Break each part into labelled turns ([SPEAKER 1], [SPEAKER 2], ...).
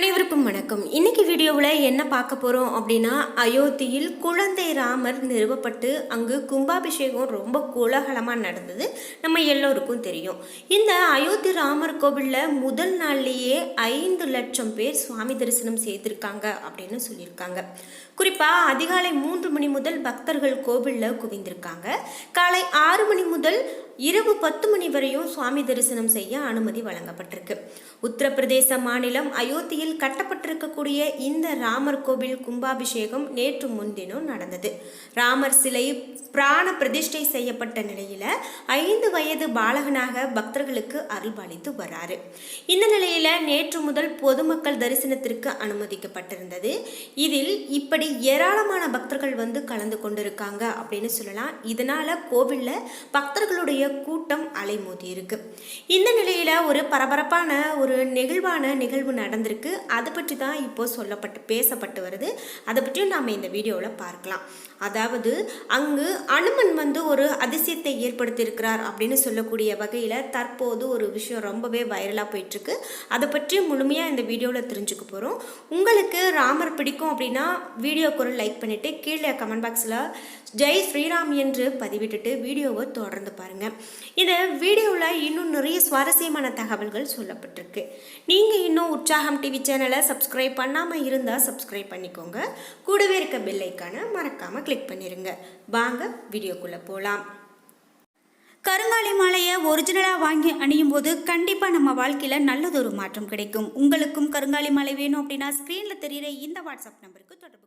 [SPEAKER 1] அனைவருக்கும் வணக்கம். இன்னைக்கு வீடியோவில் என்ன பார்க்க போகிறோம் அப்படின்னா அயோத்தியில் குழந்தை ராமர் நிறுவப்பட்டு அங்கு கும்பாபிஷேகம் ரொம்ப கோலாகலமாக நடந்தது. நம்ம எல்லோருக்கும் தெரியும். இந்த அயோத்தி ராமர் கோவிலில் முதல் நாள்லேயே ஐந்து லட்சம் பேர் சுவாமி தரிசனம் செய்திருக்காங்க அப்படின்னு சொல்லியிருக்காங்க. குறிப்பாக அதிகாலை மூன்று மணி முதல் பக்தர்கள் கோவிலில் குவிந்திருக்காங்க. காலை ஆறு மணி முதல் இரவு பத்து மணி வரையும் சுவாமி தரிசனம் செய்ய அனுமதி வழங்கப்பட்டிருக்கு. உத்தரப்பிரதேச மாநிலம் அயோத்தியில் கட்டப்பட்டிருக்கக்கூடிய இந்த ராமர் கோவில் கும்பாபிஷேகம் நேற்று முன்தினம் நடந்தது. ராமர் சிலை பிராண பிரதிஷ்டை செய்யப்பட்ட நிலையில ஐந்து வயது பாலகனாக பக்தர்களுக்கு அருள்பாலித்து வராரு. இந்த நிலையில நேற்று முதல் பொதுமக்கள் தரிசனத்திற்கு அனுமதிக்கப்பட்டிருந்தது. இதில் இப்படி ஏராளமான பக்தர்கள் வந்து கலந்து கொண்டிருக்காங்க அப்படின்னு சொல்லலாம். இதனால கோவில்ல பக்தர்களுடைய கூட்டம் அலைமோதி இருக்கு இந்த நிலையில் ஒரு பரபரப்பான ஒரு நெகிழ்வான நிகழ்வு நடந்திருக்கு. அதை பற்றி தான் இப்போ சொல்லப்பட்டு பேசப்பட்டு வருது. அதை பற்றியும் நாம் இந்த வீடியோவில் பார்க்கலாம். அதாவது அங்கு அனுமன் வந்து ஒரு அதிசயத்தை ஏற்படுத்தியிருக்கிறார் அப்படின்னு சொல்லக்கூடிய வகையில் தற்போது ஒரு விஷயம் ரொம்பவே வைரலாக போயிட்டுருக்கு. அதை பற்றி முழுமையாக இந்த வீடியோவில் தெரிஞ்சுக்க போகிறோம் உங்களுக்கு ராமர் பிடிக்கும் அப்படின்னா வீடியோக்கு ஒரு லைக் பண்ணிவிட்டு கீழே கமெண்ட் பாக்ஸில் ஜெய் ஸ்ரீராம் என்று பதிவிட்டுட்டு வீடியோவை தொடர்ந்து பாருங்கள் இந்த வீடியோவில் இன்னும் நிறைய சுவாரஸ்யமான தகவல்கள் சொல்லப்பட்டிருக்கு. நீங்கள் இன்னும் உற்சாகம் டிவி சேனலை சப்ஸ்கிரைப் பண்ணாமல் இருந்தால் சப்ஸ்கிரைப் பண்ணிக்கோங்க. கூடவே இருக்க பெல் மறக்காமல் கிளிக் பண்ணிடுங்க வாங்க வீடியோக்குள்ளே போகலாம்
[SPEAKER 2] கருங்காலி மாலையை ஒரிஜினலாக வாங்கி அணியும் போது கண்டிப்பாக நம்ம வாழ்க்கையில் நல்லதொரு மாற்றம் கிடைக்கும். உங்களுக்கும் கருங்காலி மாலை வேணும் அப்படின்னா ஸ்க்ரீனில் தெரிகிற இந்த வாட்ஸ்அப் நம்பருக்கு தொடர்பு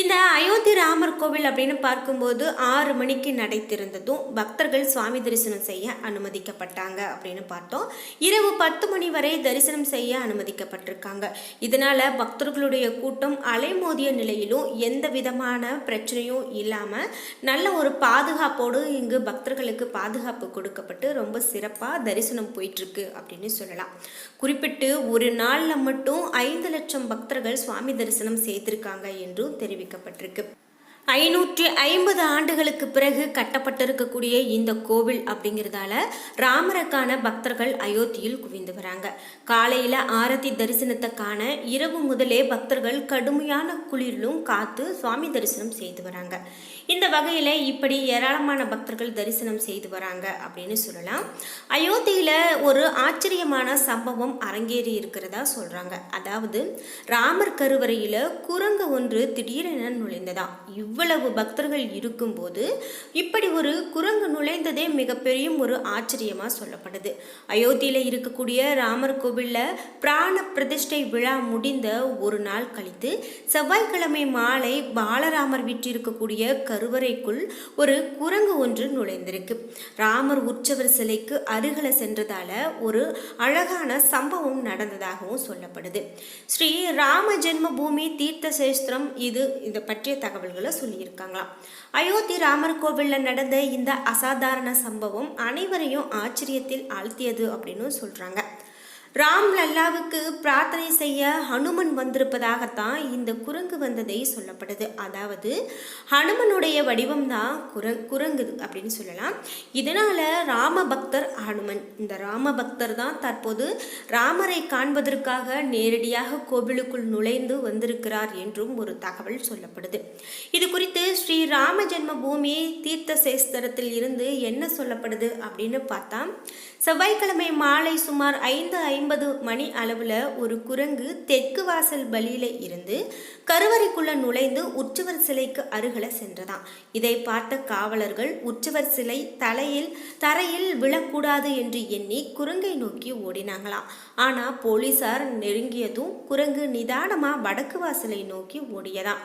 [SPEAKER 1] இந்த அயோத்தி ராமர் கோவில் அப்படின்னு பார்க்கும்போது ஆறு மணிக்கு நடை திறந்ததும் பக்தர்கள் சுவாமி தரிசனம் செய்ய அனுமதிக்கப்பட்டாங்க அப்படின்னு பார்த்தோம். இரவு பத்து மணி வரை தரிசனம் செய்ய அனுமதிக்கப்பட்டிருக்காங்க. இதனால பக்தர்களுடைய கூட்டம் அலைமோதிய நிலையிலும் எந்த விதமான பிரச்சனையும் இல்லாமல் நல்ல ஒரு பாதுகாப்போடு இங்கு பக்தர்களுக்கு பாதுகாப்பு கொடுக்கப்பட்டு ரொம்ப சிறப்பாக தரிசனம் போயிட்டுருக்கு அப்படின்னு சொல்லலாம். குறிப்பிட்டு ஒரு நாளில் மட்டும் ஐந்து லட்சம் பக்தர்கள் சுவாமி தரிசனம் செய்திருக்காங்க என்றும் வைக்கப்பட்டிருக்கு ஐநூற்றி ஐம்பது ஆண்டுகளுக்கு பிறகு கட்டப்பட்டிருக்கக்கூடிய இந்த கோவில் அப்படிங்கிறதால ராமருக்கான பக்தர்கள் அயோத்தியில் குவிந்து வராங்க. காலையில் ஆரத்தி தரிசனத்தை காண இரவு முதலே பக்தர்கள் கடுமையான குளிரிலும் காத்து சுவாமி தரிசனம் செய்து வராங்க. இந்த வகையில் இப்படி ஏராளமான பக்தர்கள் தரிசனம் செய்து வராங்க அப்படின்னு சொல்லலாம். அயோத்தியில் ஒரு ஆச்சரியமான சம்பவம் அரங்கேறி இருக்கிறதா சொல்கிறாங்க அதாவது ராமர் கருவறையில் குரங்கு ஒன்று திடீரென நுழைந்ததாம் இவ்வளவு பக்தர்கள் இருக்கும்போது இப்படி ஒரு குரங்கு நுழைந்ததே மிகப்பெரிய ஒரு ஆச்சரியமாக சொல்லப்படுது. அயோத்தியில் இருக்கக்கூடிய ராமர் கோவிலில் பிராண பிரதிஷ்டை விழா முடிந்த ஒரு நாள் கழித்து செவ்வாய்க்கிழமை மாலை பாலராமர் வீற்றிருக்கக்கூடிய கருவறைக்குள் ஒரு குரங்கு ஒன்று நுழைந்திருக்கு. ராமர் உற்சவர் சிலைக்கு அருகில் சென்றதால் ஒரு அழகான சம்பவம் நடந்ததாகவும் சொல்லப்படுது. ஸ்ரீ ராம ஜென்ம பூமி தீர்த்த சேஸ்திரம் இது இதை பற்றிய தகவல்களை சொல்லியிருக்காங்களாம். அயோத்தி ராமர் கோவிலில் நடந்த இந்த அசாதாரண சம்பவம் அனைவரையும் ஆச்சரியத்தில் ஆழ்த்தியது அப்படின்னு சொல்றாங்க. ராம் லல்லாவுக்கு பிரார்த்தனை செய்ய ஹனுமன் வந்திருப்பதாகத்தான் இந்த குரங்கு வந்ததை சொல்லப்படுது. அதாவது ஹனுமனுடைய வடிவம் தான் குரங் குரங்கு அப்படின்னு சொல்லலாம். இதனால ராம பக்தர் ஹனுமன். இந்த ராம பக்தர் தான் தற்போது ராமரை காண்பதற்காக நேரடியாக கோவிலுக்குள் நுழைந்து வந்திருக்கிறார் என்றும் ஒரு தகவல் சொல்லப்படுது. இது குறித்து ஸ்ரீ ராம ஜென்ம பூமி தீர்த்த சேஸ்திரத்தில் இருந்து என்ன சொல்லப்படுது அப்படின்னு பார்த்தா செவ்வாய்க்கிழமை மாலை சுமார் ஐந்து ஐம்பது மணி அளவில் ஒரு குரங்கு தெற்கு வாசல் பலியில இருந்து கருவறைக்குள்ள நுழைந்து உற்சவர் சிலைக்கு அருகில சென்றதாம். இதை பார்த்த காவலர்கள் உற்சவர் சிலை தலையில் தரையில் விழக்கூடாது என்று எண்ணி குரங்கை நோக்கி ஓடினாங்களாம் ஆனால் போலீசார் நெருங்கியதும் குரங்கு நிதானமாக வடக்கு வாசலை நோக்கி ஓடியதாம்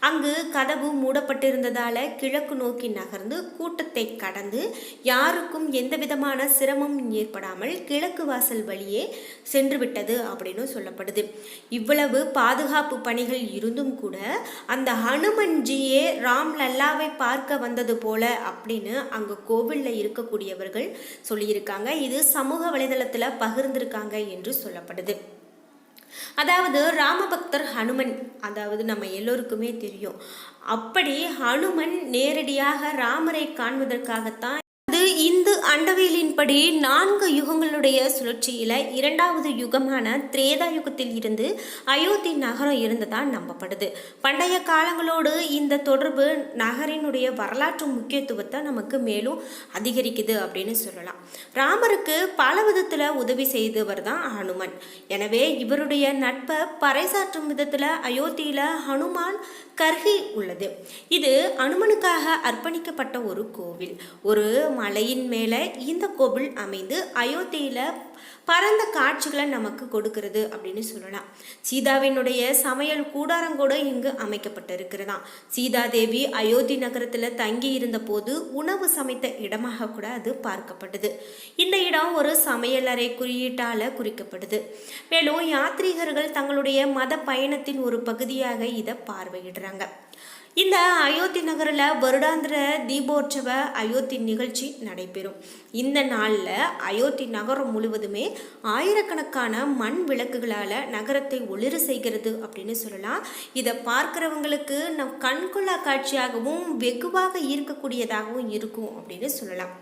[SPEAKER 1] அங்கு கதவு மூடப்பட்டிருந்ததால் கிழக்கு நோக்கி நகர்ந்து கூட்டத்தை கடந்து யாருக்கும் எந்த விதமான சிரமமும் ஏற்படாமல் கிழக்கு வாசல் வழியே சென்று விட்டது அப்படின்னு சொல்லப்படுது. இவ்வளவு பாதுகாப்பு பணிகள் இருந்தும் கூட அந்த ஹனுமன்ஜியே ராம் லல்லாவை பார்க்க வந்தது போல அப்படின்னு அங்கு கோவிலில் இருக்கக்கூடிய இருக்கக்கூடியவர்கள் சொல்லியிருக்காங்க. இது சமூக வலைதளத்துல பகிர்ந்திருக்காங்க என்று சொல்லப்படுது. அதாவது ராமபக்தர் ஹனுமன் அதாவது நம்ம எல்லோருக்குமே தெரியும். அப்படி ஹனுமன் நேரடியாக ராமரை காண்பதற்காகத்தான் அண்டவியலின்படி நான்கு யுகங்களுடைய சுழற்சியில் இரண்டாவது யுகமான திரேதா யுகத்தில் இருந்து அயோத்தி நகரம் இருந்ததா நம்பப்படுது. பண்டைய காலங்களோடு இந்த தொடர்பு நகரினுடைய வரலாற்று முக்கியத்துவத்தை நமக்கு மேலும் அதிகரிக்குது அப்படின்னு சொல்லலாம். ராமருக்கு பல விதத்தில் உதவி செய்தவர் தான் ஹனுமன். எனவே இவருடைய நட்பை பறைசாற்றும் விதத்தில் அயோத்தியில் ஹனுமான் கர்ஹி உள்ளது. இது அனுமனுக்காக அர்ப்பணிக்கப்பட்ட ஒரு கோவில். ஒரு மலையின் மேலே இந்த கோவில் அமைந்து அயோத்தியில பரந்த காட்சிகளை நமக்கு கொடுக்கிறது அப்படின்னு சொல்லலாம். சீதாவினுடைய சமையல் கூடாரங்கூட இங்கு அமைக்கப்பட்டிருக்கிறதாம். சீதாதேவி அயோத்தி நகரத்தில் தங்கி இருந்த போது உணவு சமைத்த இடமாக கூட அது பார்க்கப்பட்டது. இந்த இடம் ஒரு சமையலறை குறியீட்டால் குறிக்கப்படுது. மேலும் யாத்ரீகர்கள் தங்களுடைய மத பயணத்தின் ஒரு பகுதியாக இதை பார்வையிடுறாங்க. இந்த அயோத்தி நகரில் வருடாந்திர தீபோற்சவ அயோத்தி நிகழ்ச்சி நடைபெறும். இந்த நாளில் அயோத்தி நகரம் முழுவதும் ஆயிரக்கணக்கான மண் விளக்குகளால் நகரத்தை ஒளிர செய்கிறது அப்படின்னு சொல்லலாம். இதை பார்க்குறவங்களுக்கு நம் கண்கொள்ளா காட்சியாகவும் வெகுவாக ஈர்க்கக்கூடியதாகவும் இருக்கும் அப்படின்னு சொல்லலாம்.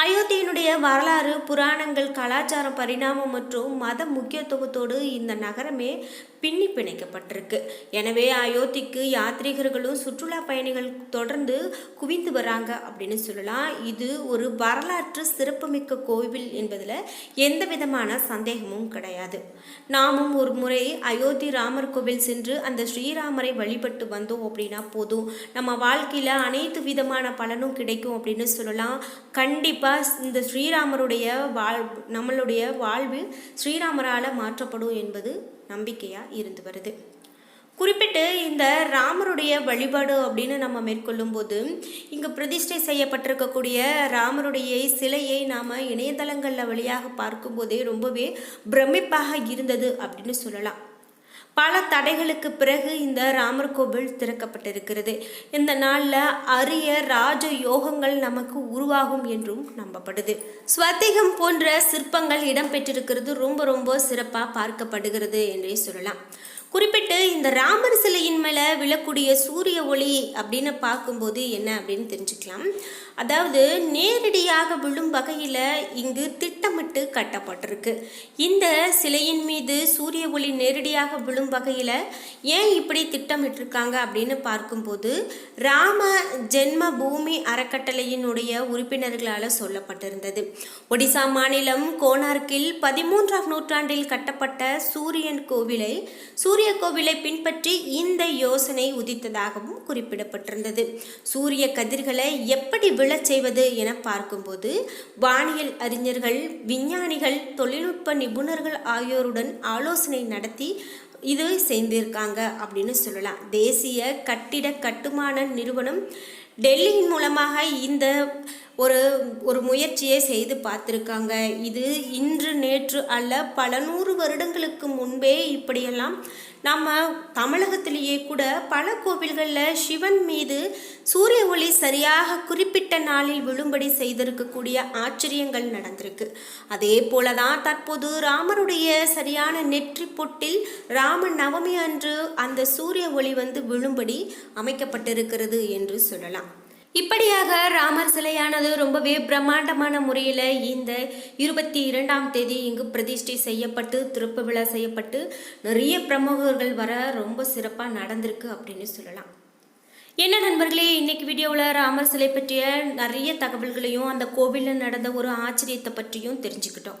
[SPEAKER 1] அயோத்தியினுடைய வரலாறு புராணங்கள் கலாச்சார பரிணாமம் மற்றும் மத முக்கியத்துவத்தோடு இந்த நகரமே பின்னி பிணைக்கப்பட்டிருக்கு. எனவே அயோத்திக்கு யாத்ரீகர்களும் சுற்றுலா பயணிகள் தொடர்ந்து குவிந்து வராங்க அப்படின்னு சொல்லலாம். இது ஒரு வரலாற்று சிறப்புமிக்க கோவில் என்பதில் எந்த விதமான சந்தேகமும் கிடையாது. நாமும் ஒரு முறை அயோத்தி ராமர் கோவில் சென்று அந்த ஸ்ரீராமரை வழிபட்டு வந்தோம் அப்படின்னா போதும். நம்ம வாழ்க்கையில் அனைத்து விதமான பலனும் கிடைக்கும் அப்படின்னு சொல்லலாம். கண்டிப்பாக இந்த ஸ்ரீராமருடைய வாழ் நம்மளுடைய வாழ்வு ஸ்ரீராமரால் மாற்றப்படும் என்பது நம்பிக்கையாக இருந்து வருது. குறிப்பிட்டு இந்த ராமருடைய வழிபாடு அப்படின்னு நம்ம மேற்கொள்ளும் போது இங்கே பிரதிஷ்டை செய்யப்பட்டிருக்கக்கூடிய ராமருடைய சிலையை நாம் இணையதளங்களில் வழியாக பார்க்கும்போதே ரொம்பவே பிரமிப்பாக இருந்தது அப்படின்னு சொல்லலாம். பல தடைகளுக்கு பிறகு இந்த ராமர் கோவில் திறக்கப்பட்டிருக்கிறது. இந்த நாளில் அரிய ராஜ யோகங்கள் நமக்கு உருவாகும் என்றும் நம்பப்படுது. ஸ்வத்திகம் போன்ற சிற்பங்கள் இடம்பெற்றிருக்கிறது ரொம்ப ரொம்ப சிறப்பாக பார்க்கப்படுகிறது என்றே சொல்லலாம். குறிப்பிட்டு இந்த ராமர் சிலையின் மேலே விழக்கூடிய சூரிய ஒளி அப்படின்னு பார்க்கும்போது என்ன அப்படின்னு தெரிஞ்சுக்கலாம். அதாவது நேரடியாக விழும் வகையில் இங்கு திட்டமிட்டு கட்டப்பட்டிருக்கு. இந்த சிலையின் மீது சூரிய ஒளி நேரடியாக விழும் வகையில் ஏன் இப்படி திட்டமிட்டிருக்காங்க அப்படின்னு பார்க்கும்போது ராம ஜென்ம பூமி அறக்கட்டளையினுடைய உறுப்பினர்களால் சொல்லப்பட்டிருந்தது. ஒடிசா மாநிலம் கோனார்க்கில் பதிமூன்றாம் நூற்றாண்டில் கட்டப்பட்ட சூரியன் கோவிலை சூரிய கோவிலை பின்பற்றி இந்த யோசனை உதித்ததாகவும் குறிப்பிடப்பட்டிருந்தது. சூரிய கதிர்களை எப்படி விழச் செய்வது என பார்க்கும்போது வானியல் அறிஞர்கள் விஞ்ஞானிகள் தொழில்நுட்ப நிபுணர்கள் ஆகியோருடன் ஆலோசனை நடத்தி இது செய்திருக்காங்க அப்படின்னு சொல்லலாம். தேசிய கட்டிட கட்டுமான நிறுவனம் டெல்லியின் மூலமாக இந்த ஒரு ஒரு முயற்சியை செய்து பார்த்துருக்காங்க. இது இன்று நேற்று அல்ல பல நூறு வருடங்களுக்கு முன்பே இப்படியெல்லாம் நம்ம தமிழகத்திலேயே கூட பல கோவில்களில் சிவன் மீது சூரிய ஒளி சரியாக குறிப்பிட்ட நாளில் விழும்படி செய்திருக்கக்கூடிய ஆச்சரியங்கள் நடந்திருக்கு. அதே போல தான் தற்போது ராமருடைய சரியான நெற்றி பொட்டில் ராம நவமி அன்று அந்த சூரிய ஒளி வந்து விழும்படி அமைக்கப்பட்டிருக்கிறது என்று சொல்லலாம். இப்படியாக ராமர் சிலையானது ரொம்பவே பிரம்மாண்டமான முறையில் இந்த இருபத்தி இரண்டாம் தேதி இங்கு பிரதிஷ்டை செய்யப்பட்டு திருப்பு விழா செய்யப்பட்டு நிறைய பிரமுகர்கள் வர ரொம்ப சிறப்பாக நடந்திருக்கு அப்படின்னு சொல்லலாம். என்ன நண்பர்களே இன்னைக்கு வீடியோவில் ராமர் சிலை பற்றிய நிறைய தகவல்களையும் அந்த கோவிலில் நடந்த ஒரு ஆச்சரியத்தை பற்றியும் தெரிஞ்சுக்கிட்டோம்.